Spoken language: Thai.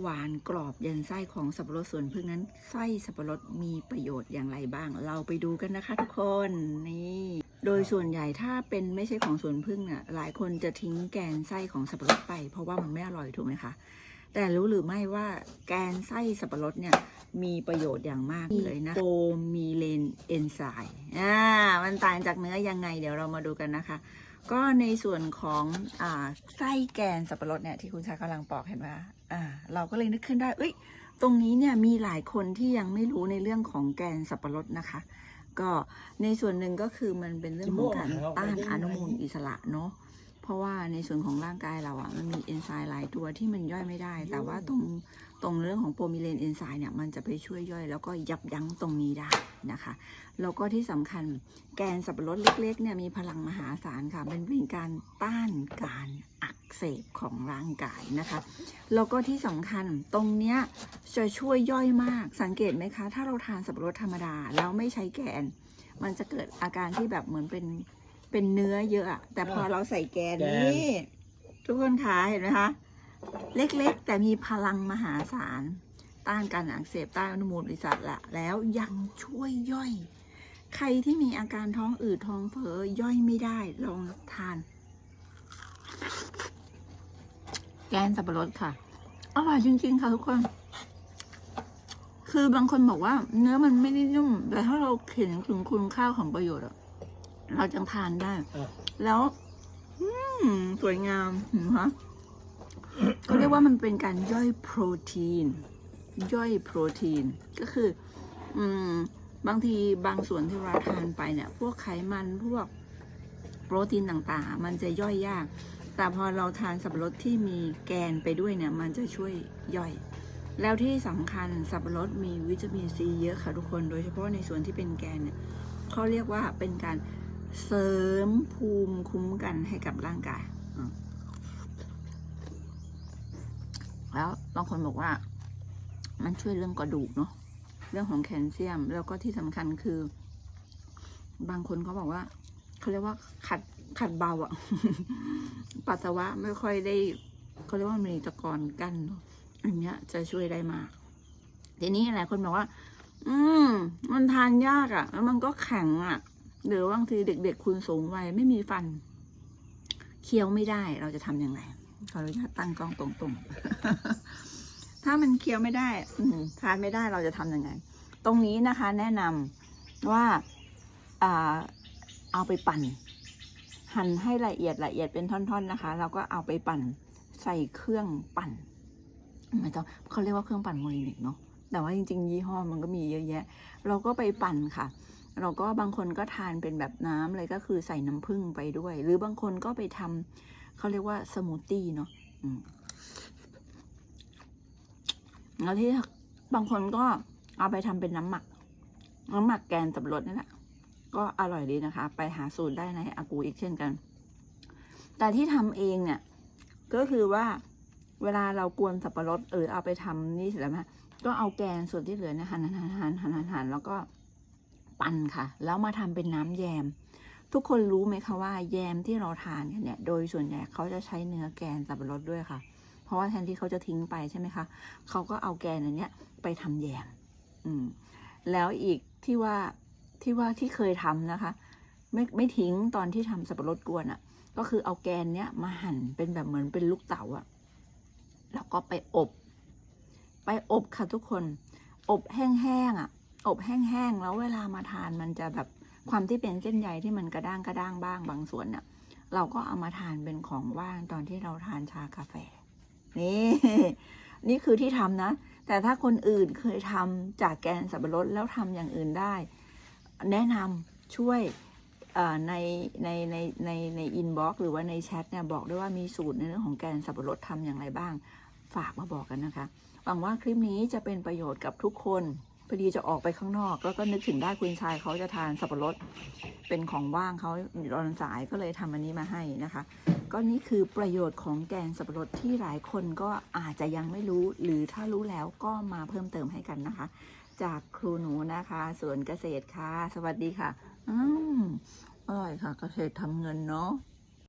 หวานกรอบยันไส้ของสับปะรดสวนพึ่งนั้นไส้สับปะรดมีประโยชน์อย่างไรบ้าง เราไปดูกันนะคะทุกคนนี่โดยส่วนใหญ่ถ้าเป็นไม่ใช่ของสวนพึ่งน่ะหลายคนจะทิ้งแกนไส้ของสับปะรดไป เพราะว่ามันไม่อร่อยถูกไหมคะแต่รู้หรือไม่ว่าแกนไส้สับปะรดเนี่ยมีประโยชน์อย่างมากเลยนะโปมีเลนเอนไซม์อ่ามันต่างจากเนื้อยังไงเดี๋ยวเรามาดูกันนะคะ ก็ในส่วนของอ่าไส้แกนสับปะรดเนี่ยที่คุณชายกำลังปอกเห็นไหมอ่า เราก็เลยนึกขึ้นได้เอ้ย ตรงนี้เนี่ยมีหลายคนที่ยังไม่รู้ในเรื่องของแกนสับปะรดนะคะ ก็ในส่วนหนึ่งก็คือมันเป็นเรื่องของการต้านอนุมูลอิสระเนาะ ราะว่าในส่วนของร่างกายเราอะ่ะมันมีเอนไซม์หลายตัวที่มันย่อยไม่ได้ แต่ว่าตรงตรงเรื่องของโปรมิเลนเอนไซม์เนี่ยมันจะไปช่วยย่อย แล้วก็ยับยั้งตรงนี้ได้นะคะแล้วก็ที่สำคัญแกนสับปะรดเล็กๆเนี่ยมีพลังมหาศาลค่ะเป็นเป็นการต้านการอักเสบของร่างกายนะคะแล้วก็ที่สำคัญตรงเนี้ยจะช่วยย่อยมากสังเกตไหมคะ ถ้าเราทานสับปะรดธรรมดาแล้วไม่ใช้แกน มันจะเกิดอาการที่แบบเหมือนเป็น เป็นเนื้อเยอะอะแต่พอเราใส่แกนแกนนี่ทุกคนขาเห็นไหมคะ เล็กๆ แต่มีพลังมหาศาล ต้านการอักเสบต้านอนุมูลอิสระแล้วยังช่วยย่อย ใครที่มีอาการท้องอืดท้องเฟ้อย่อยไม่ได้ลองทาน แกนสับปะรดค่ะ อร่อยจริง ๆ ค่ะทุกคน คือบางคนบอกว่า เนื้อมันไม่ได้นุ่ม แต่ถ้าเราเห็นถึงคุณค่าของประโยชน์อะ เราจะทานได้อะแล้ว อืมสวยงามเห็นไหมคะเขาเรียกว่ามันเป็นการย่อยโปรตีน ย่อยโปรตีน ก็คือ อืม บางทีบางส่วนที่เราทานไปเนี่ย พวกไขมันพวกโปรตีนต่างๆ มันจะย่อยยาก แต่พอเราทานสับปะรดที่มีแกนไปด้วยเนี่ย มันจะช่วยย่อย แล้วที่สำคัญสับปะรดมีวิตามินซีเยอะค่ะทุกคน โดยเฉพาะในส่วนที่เป็นแกนเนี่ยเขาเรียกว่าเป็นการ เสริมภูมิคุ้มกันให้กับร่างกายแล้วบางคนบอกว่า มันช่วยเรื่องกระดูกเนาะเรื่องของแคลเซียม แล้วก็ที่สำคัญคือ บางคนเขาบอกว่าเขาเรียกว่าขัดขัดเบาอะปัสสาวะไม่ค่อยได้เขาเรียกว่ามีตะกอนกั้นอะอันเนี้ย จะช่วยได้มากทีนี้หลายคนบอกว่า อืม มันทานยากอะแล้วมันก็แข็งอะ หรือบางทีเด็กๆ คุณสูงวัยไม่มีฟัน เคี้ยวไม่ได้เราจะทำยังไงขออนุญาตตั้งกล้องตรงๆ ถ้ามันเคี้ยวไม่ได้ อืทานไม่ได้เราจะทำยังไง ตรงนี้นะคะ แนะนำว่าอ่าเอาไปปั่น หั่นให้ละเอียดละเอียดเป็นท่อนๆนะคะ แล้วก็เอาไปปั่นใส่เครื่องปั่นมันจะเขาเรียกว่าเครื่องปั่นโมลินิกเนาะ แต่ว่าจริงๆ ยี่ห้อมันก็มีเยอะแยะ เราก็ไปปั่นค่ะ เราก็บางคนก็ทานเป็นแบบน้ำเลยก็คือใส่น้ำผึ้งไปด้วย หรือบางคนก็ไปทำเขาเรียกว่าสมูทตี้เนาะแล้วที่บางคนก็เอาไปทำเป็นน้ำหมัก น้ำหมักแกนสับปะรดนี่แหละก็อร่อยดีนะคะ ไปหาสูตรได้ในอากูอีกเช่นกัน แต่ที่ทำเองเนี่ย ก็คือว่าเวลาเรากวนสับปะรดหรือเอาไปทำนี่เสร็จแล้วนะ ก็เอาแกนส่วนที่เหลือเนี่ยหั่นหั่นหั่นหั่นหั่นหั่นแล้วก็ปั่นค่ะ แล้วมาทำเป็นน้ำแยม ทุกคนรู้ไหมคะว่าแยมที่เราทานกันเนี่ย โดยส่วนใหญ่เขาจะใช้เนื้อแกนสับปะรดด้วยค่ะ เพราะว่าแทนที่เขาจะทิ้งไปใช่ไหมคะเขาก็เอาแกนอันเนี้ยไปทำแยม อืม แล้วอีกที่ว่าที่ว่าที่เคยทำนะคะ ไม่ไม่ทิ้งตอนที่ทำสับปะรดกวนอะ่ะ ก็คือเอาแกนเนี้ยมาหั่นเป็นแบบเหมือนเป็นลูกเต๋าอะ่ะแล้วก็ไปอบ ไปอบค่ะทุกคน อบแห้งๆอะ อบแห้งๆแล้วเวลามาทานมันจะแบบความที่เป็นเส้นใยที่มันกระด้างกระด้างบ้างบางส่วนน่ะ เราก็เอามาทานเป็นของว่างตอนที่เราทานชากาแฟ นี่ นี่คือที่ทำนะ แต่ถ้าคนอื่นเคยทำจากแกนสับปะรดแล้วทำอย่างอื่นได้ แนะนำช่วยในในในในในอินบ็อกซ์หรือว่าในแชทเนี่ยบอกด้วยว่ามีสูตรในเรื่องของแกนสับปะรดทำอย่างไรบ้าง ฝากมาบอกกันนะคะ หวังว่าคลิปนี้จะเป็นประโยชน์กับทุกคนพอดีจะออกไปข้างนอก แล้วก็นึกถึงได้คุณชายเขาจะทานสับปะรดเป็นของว่างเขาตอนสายก็เลยทำอันนี้มาให้นะคะ ก็นี่คือประโยชน์ของแกงสับปะรดที่หลายคนก็อาจจะยังไม่รู้ หรือถ้ารู้แล้วก็มาเพิ่มเติมให้กันนะคะ จากครูหนูนะคะสวนเกษตรค่ะ สวัสดีค่ะอืมอร่อยค่ะ เกษตรทำเงินเนาะ